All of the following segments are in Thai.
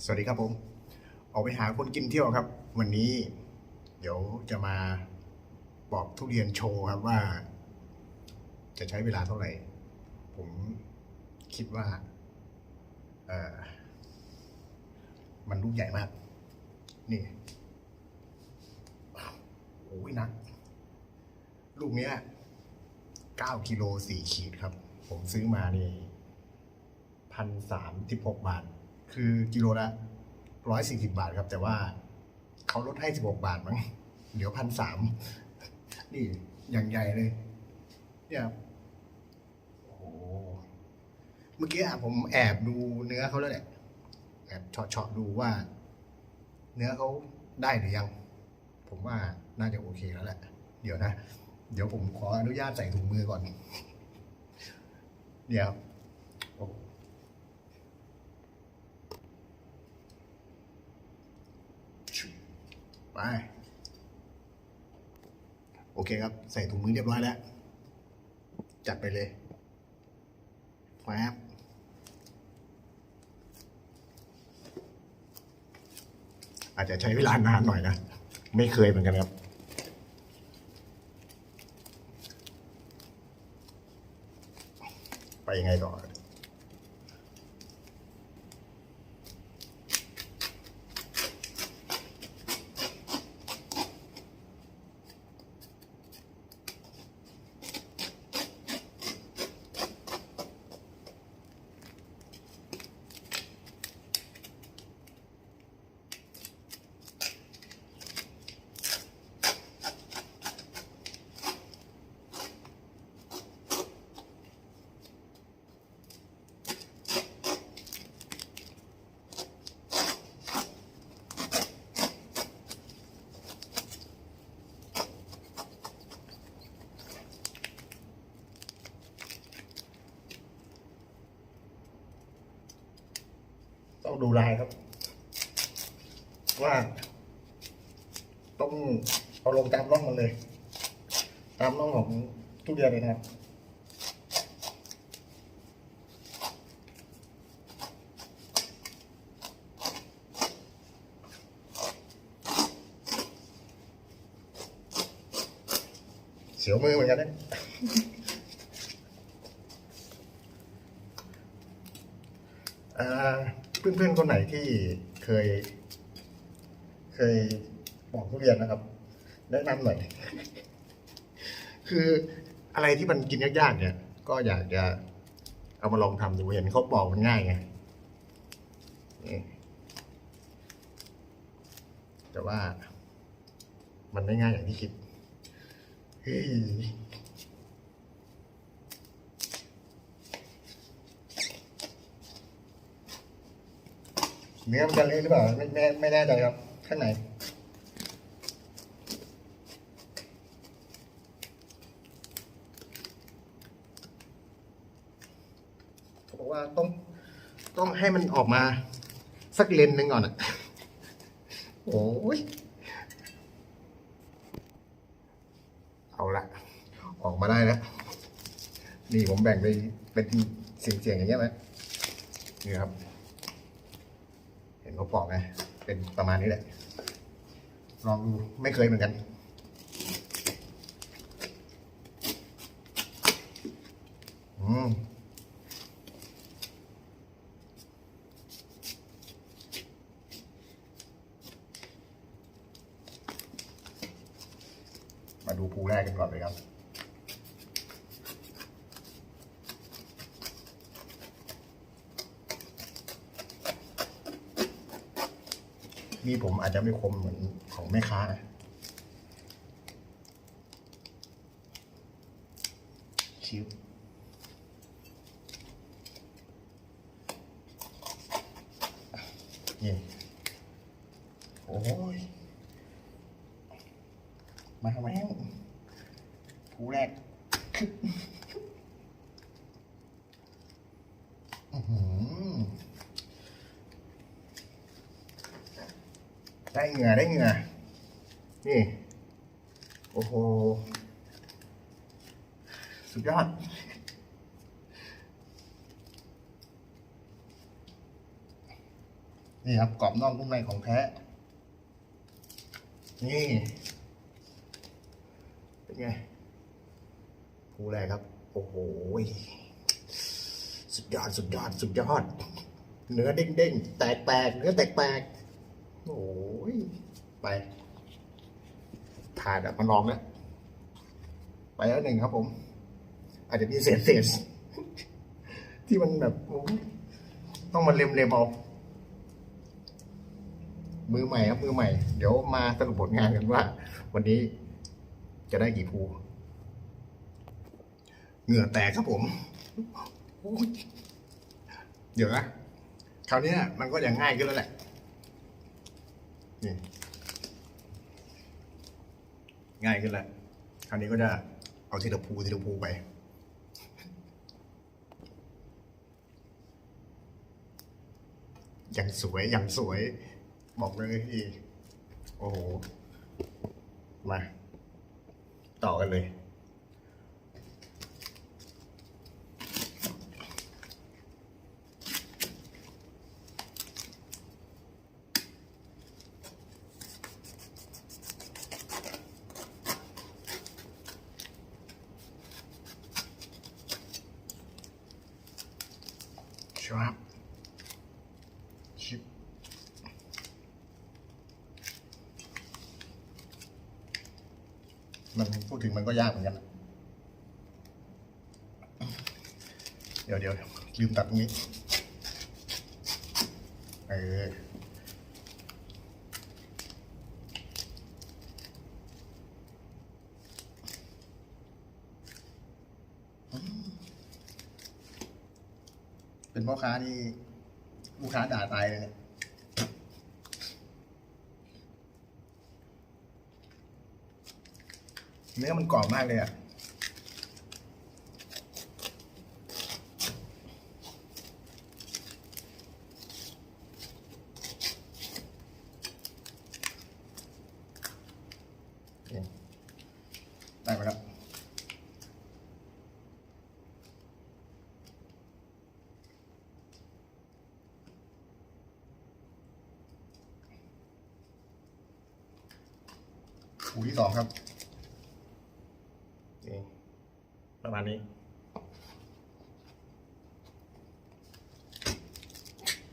สวัสดีครับผม ออกไปหาคนกินเที่ยวครับ วันนี้ เดี๋ยวจะมาบอกทุเรียนโชว์ครับว่า จะใช้เวลาเท่าไหร่ ผมคิดว่าเออมันลูกใหญ่มาก นี่โอ้ยนักลูกเนี้ยเก้ากิโลสี่ขีดครับ ผมซื้อมานี่พันสามสิบหกบาท คือกิโลละร้อยสี่สิบาทครับ แต่ว่าเขาลดให้สิบหกบาทมั้งเหลือพันสามนี่อย่างใหญ่เลย เนี่ยครับโอ้โหเมื่อกี้อะผมแอบดูเนื้อเขาแล้วแหละแอบเฉาะๆดูว่า เนื้อเขาได้หรือยัง ผมว่าน่าจะโอเคแล้วแหละ เดี๋ยวนะ เดี๋ยวผมขออนุญาตใส่ถุงมือก่อน เดี๋ยวโอ้โห ไป โอเคครับ ใส่ถุงมือเรียบร้อยแล้ว จัดไปเลยแฟบอาจจะใช้เวลานานหน่อยนะ ไม่เคยเหมือนกันครับไปยังไงต่อ ต้องดูลายครับ ว่าต้องเอาลงตามร่องมันเลย ตามร่องของทุเรียนเลยนะครับเสียวมือเหมือนกันนะอ่า เพื่อนๆคนไหนที่เคย เคยปอกทุเรียนนะครับ แนะนำหน่อย คืออะไรที่มันกินยากๆเนี่ย ก็อยากจะเอามาลองทำดูเห็นเขาบอกมันง่ายไงแต่ว่ามันไม่ง่ายอย่างที่คิดเฮ้ย เนื้อมันจะเละหรือเปล่าไม่ไม่ไม่แน่ใจครับ ข้างในเขาบอกว่าต้องต้องให้มันออกมา สักเลนหนึ่งก่อนอะ โอ้ยเอาละออกมาได้แล้วนี่ผมแบ่งไปเป็นเสียงๆอย่างเงี้ยไหมนี่ครับ เห็นเขาบอกไงเป็นประมาณนี้แหละ ลองดูไม่เคยเหมือนกันอืมมาดูภูแรกกันก่อนเลยครับ มีผมอาจจะไม่คมเหมือนของแม่ค้านะชิวนี่โอ้ย มาทำไมผู้แรก อื้อหือ ได้เหงื่อได้เหงื่อนี่ โอ้โห สุดยอด นี่ครับกรอบนอกนุ่มในของแท้ นี่ เป็นไงภูแรกครับ โอ้โห สุดยอด สุดยอด สุดยอด เนื้อเด้งเด้งแตกแตกเนื้อแตกแตก โอ้ย ไป ถ่ายแบบมาลองแล้ว ไปแล้วหนึ่งครับผม อาจจะมีเศษเศษที่มันแบบต้องมาเล็มเล็มๆเอา มือใหม่ครับ มือใหม่ เดี๋ยวมาสรุปผลงานกันว่า วันนี้จะได้กี่ภู เหงื่อแตกครับผม เดี๋ยวนะคราวนี้มันก็ยังง่ายขึ้นแล้วแหละ นี่ง่ายขึ้นแล้วคราวนี้ก็จะเอาทีละภูทีละภูไป อย่างสวยอย่างสวย บอกเลยพี่ โอ้โห มา ต่อกันเลย ครับชิป มันพูดถึงมันก็ยากเหมือนกัน เดี๋ยวเดี๋ยวลืมตัดตรงนี้ เออเป็นพ่อค้านี่ลูกค้าด่าตายเลยเนี่ย เนื้อมันกรอบมากเลยอะนี่ได้ไหมครับหูที่สองครับ นี่ ประมาณนี้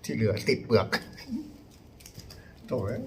ที่เหลือติดเปลือกโถ่เอ้ย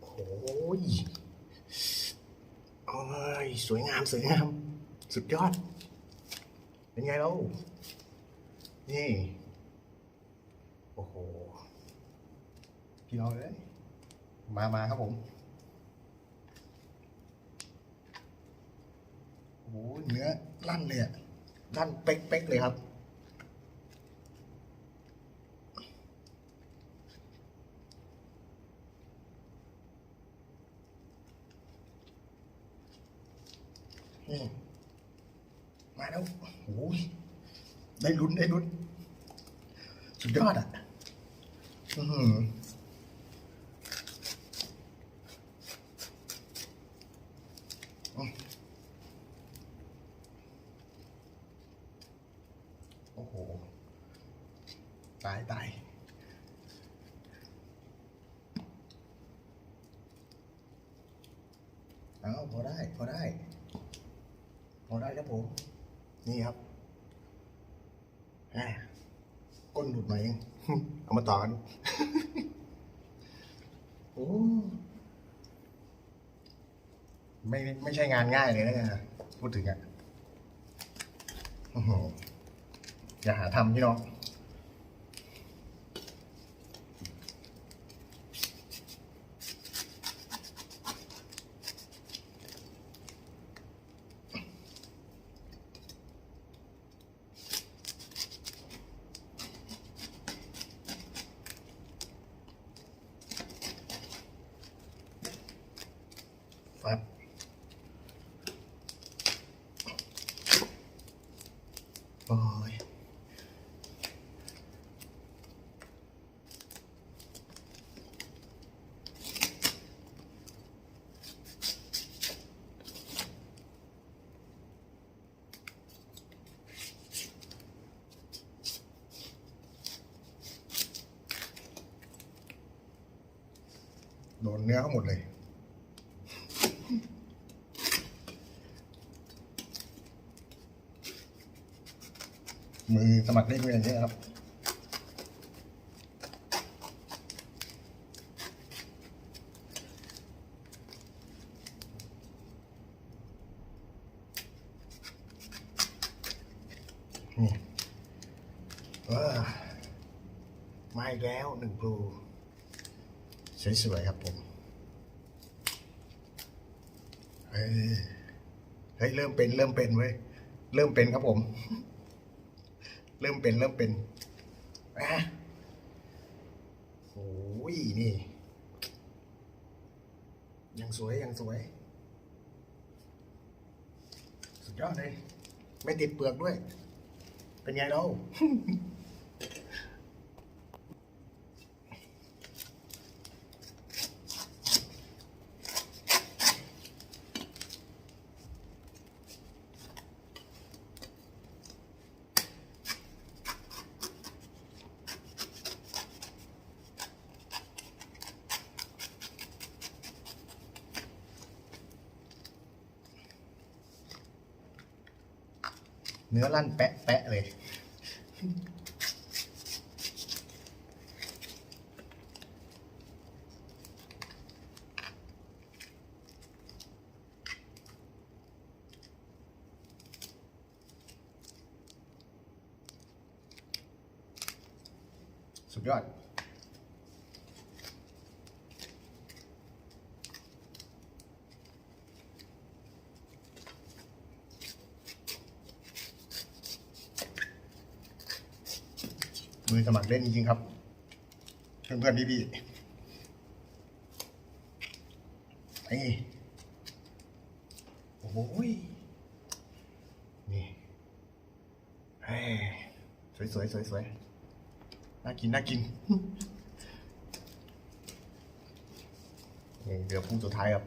โอ้ยโอ้ย สวยงามสวยงาม สุดยอด เป็นไงแล้วนี่ โอ้โห พี่น้องเลยมามาครับผมโอ้โหเนื้อลั่นเลยอะลั่นเป๊กๆเลยครับ นี่ มาแล้วโอ้ยได้ลุ้นได้ลุ้นสุดยอดอะ อือหืออืมโอ้โห ตายตายเอาพอได้ พอได้ พอได้ครับผม นี่ครับแหม่ ก้นหลุดมาเองเอามาต่อกันโอ้ไม่ไม่ใช่งานง่ายเลยนะเนี่ยพูดถึงอะอื้อหืออย่าหาทำพี่น้อง โอ้ย โดนเนื้อเขาหมดเลย มือสมัครเล่นมืออย่างเงี้ยครับนี่เออมาอีกแล้วหนึ่งพลู สวยๆครับผมเฮ้ยเฮ้ยเริ่มเป็นเริ่มเป็นเว้ยเริ่มเป็นครับผม เริ่มเป็นเริ่มเป็นอะโอ้ยนี่ ยังสวยยังสวย สุดยอดเลย ไม่ติดเปลือกด้วย เป็นไงเรา ลั่นแปะแปะเลย สุดยอด มือสมัครเล่นจริงๆครับเพื่อนๆพี่ๆไอ้โอ้ยนี่เฮ้ยสวยๆสวยๆน่ากินน่ากินนี่เดี๋ยวพุ่งสุดท้ายครับ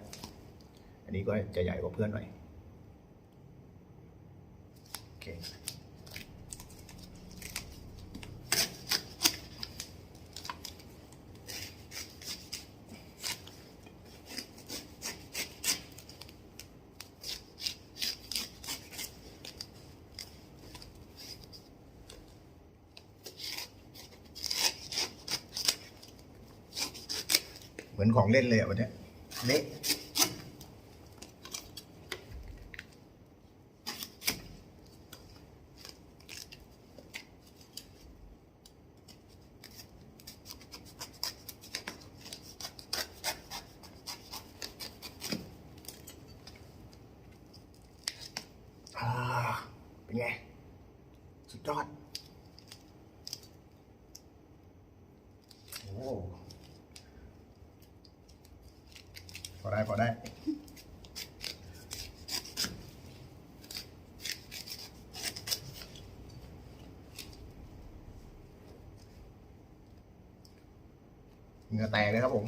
อันนี้ก็จะใหญ่กว่าเพื่อนหน่อยโอเค มือนของเล่นเลยอะวันเนี้ยเละอ่าเป็นไง สุดยอด โอ้ พอได้ พอได้ เหงื่อแตกเลยครับผม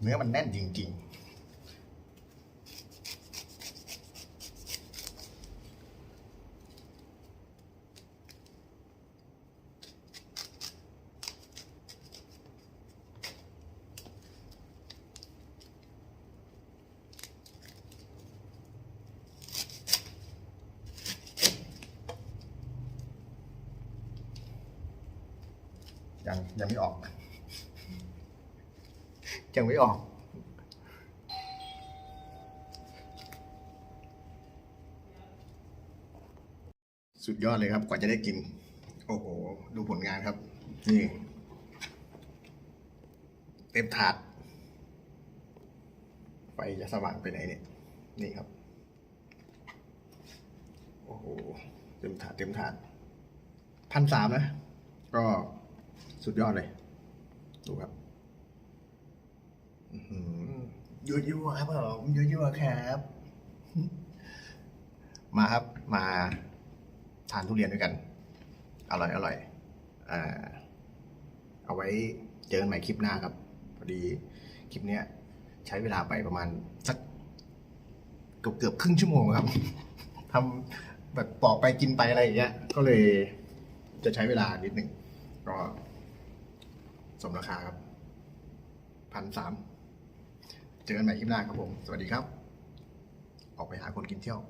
เนื้อมันแน่นจริง ๆ ยังยังไม่ออก ยังไม่ออก สุดยอดเลยครับ กว่าจะได้กิน โอ้โห ดูผลงานครับ นี่ เต็มถาด ไฟจะสว่างไปไหนเนี่ย นี่ครับ โอ้โห เต็มถาด เต็มถาดพันสามนะ ก็ สุดยอดเลย ดูครับยั่วยั่วๆครับผมยั่วยั่วๆครับ มาครับมาทานทุเรียนด้วยกัน อร่อยอร่อยอ่าเอาไว้เจอกันใหม่คลิปหน้าครับ พอดีคลิปเนี้ย ใช้เวลาไปประมาณสักเกือบเกือบๆครึ่งชั่วโมงครับทำแบบปอกไปกินไปอะไรอย่างเงี้ย ก็เลยจะใช้เวลานิดหนึ่งก็ สมราคาครับพันสามเจอกันใหม่คลิปหน้าครับผม สวัสดีครับ ออกไปหาคนกินเที่ยว